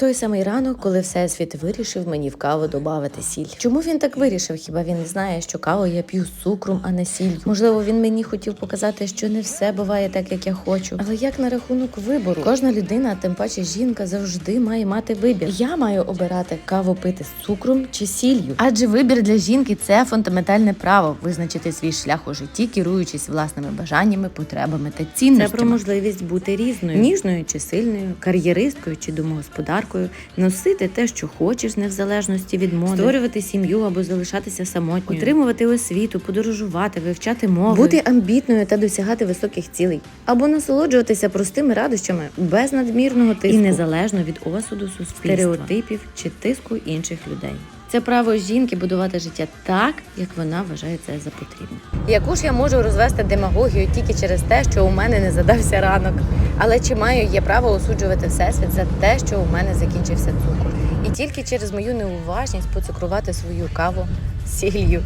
Той самий ранок, коли всесвіт вирішив мені в каву додати сіль. Чому він так вирішив? Хіба він не знає, що каву я п'ю з цукром, а не сіллю? Можливо, він мені хотів показати, що не все буває так, як я хочу. Але як на рахунок вибору? Кожна людина, а тим паче жінка, завжди має мати вибір. Я маю обирати каву пити з цукром чи сіллю. Адже вибір для жінки це фундаментальне право визначити свій шлях у житті, керуючись власними бажаннями, потребами та цінностями. Це про можливість бути різною, ніжною чи сильною, кар'єристкою чи домогосподаркою, носити те, що хочеш, не в залежності від моди, створювати сім'ю або залишатися самотньою, отримувати освіту, подорожувати, вивчати мови, бути амбітною та досягати високих цілей, або насолоджуватися простими радощами без надмірного тиску. і незалежно від осуду суспільства, стереотипів чи тиску інших людей. Це право жінки будувати життя так, як вона вважає це за потрібне. Яку ж я можу розвести демагогію тільки через те, що у мене не задався ранок. Але чи маю я право осуджувати всесвіт за те, що у мене закінчився цукор? І тільки через мою неуважність поцукрувати свою каву сіллю.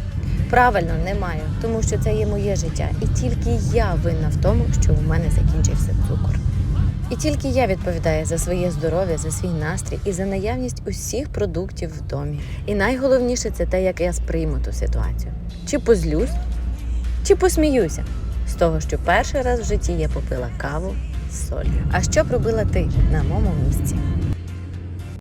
Правильно, не маю, тому що це є моє життя, і тільки я винна в тому, що у мене закінчився цукор. І тільки я відповідаю за своє здоров'я, за свій настрій і за наявність усіх продуктів в домі. І найголовніше це те, як я сприйму ту ситуацію. Чи позлюсь, чи посміюся з того, що перший раз в житті я попила каву з солью. А що б робила ти на моєму місці?